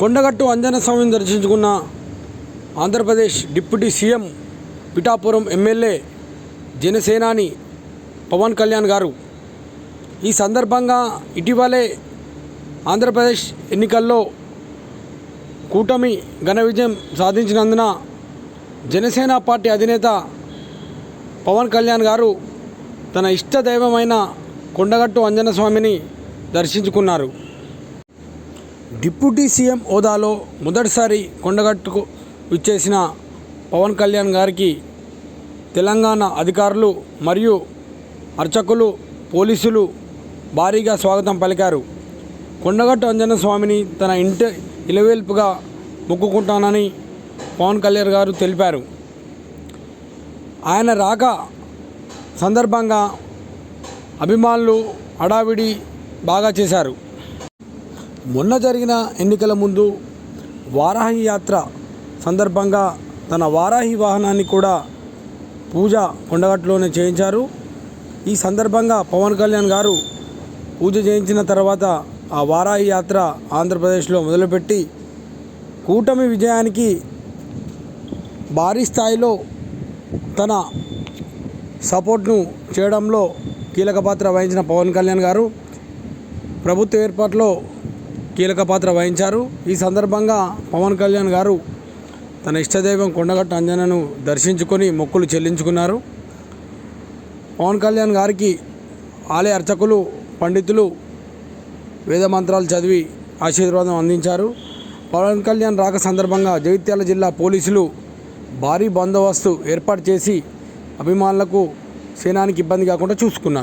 కొండగట్టు అంజన స్వామిని దర్శించుకున్న Andhra Pradesh deputy CM Pithapuram MLA జనసేనాని పవన్ కళ్యాణ్ గారు. ఈ సందర్భంగా ఇటీవలే ఆంధ్రప్రదేశ్ ఎన్నికల్లో కూటమి ఘన విజయం సాధించినందున జనసేన పార్టీ అధినేత పవన్ కళ్యాణ్ గారు తన ఇష్ట దైవమైన కొండగట్టు అంజన స్వామిని దర్శించుకున్నారు. డిప్యూటీ సీఎం హోదాలో మొదటిసారి కొండగట్టుకు విచ్చేసిన పవన్ కళ్యాణ్ గారికి తెలంగాణ అధికారులు మరియు అర్చకులు పోలీసులు భారీగా స్వాగతం పలికారు. కొండగట్టు అంజన స్వామిని తన ఇంటి ఇలవేల్పుగా మొక్కుకుంటానని పవన్ కళ్యాణ్ గారు తెలిపారు. ఆయన రాక సందర్భంగా అభిమానులు హడావిడి బాగా చేశారు. మొన్న జరిగిన ఎన్నికల ముందు వారాహి యాత్ర సందర్భంగా తన వారాహి వాహనాన్ని కూడా పూజ కొండగట్టులోనే చేయించారు. ఈ సందర్భంగా పవన్ కళ్యాణ్ గారు పూజ చేయించిన తర్వాత ఆ వారాహి యాత్ర ఆంధ్రప్రదేశ్లో మొదలుపెట్టి కూటమి విజయానికి భారీ స్థాయిలో తన సపోర్ట్ను చేయడంలో కీలక పాత్ర వహించిన పవన్ కళ్యాణ్ గారు ప్రభుత్వ ఏర్పాటులో కీలక పాత్ర వహించారు. ఈ సందర్భంగా పవన్ కళ్యాణ్ గారు తన ఇష్టదైవం కొండగట్ట అంజనను దర్శించుకొని మొక్కులు చెల్లించుకున్నారు. పవన్ కళ్యాణ్ గారికి ఆలయ అర్చకులు పండితులు వేద మంత్రాలు చదివి ఆశీర్వాదం అందించారు. పవన్ కళ్యాణ్ రాక సందర్భంగా జగిత్యాల జిల్లా పోలీసులు భారీ బందోబస్తు ఏర్పాటు చేసి అభిమానులకు సేనానికి ఇబ్బంది కాకుండా చూసుకున్నారు.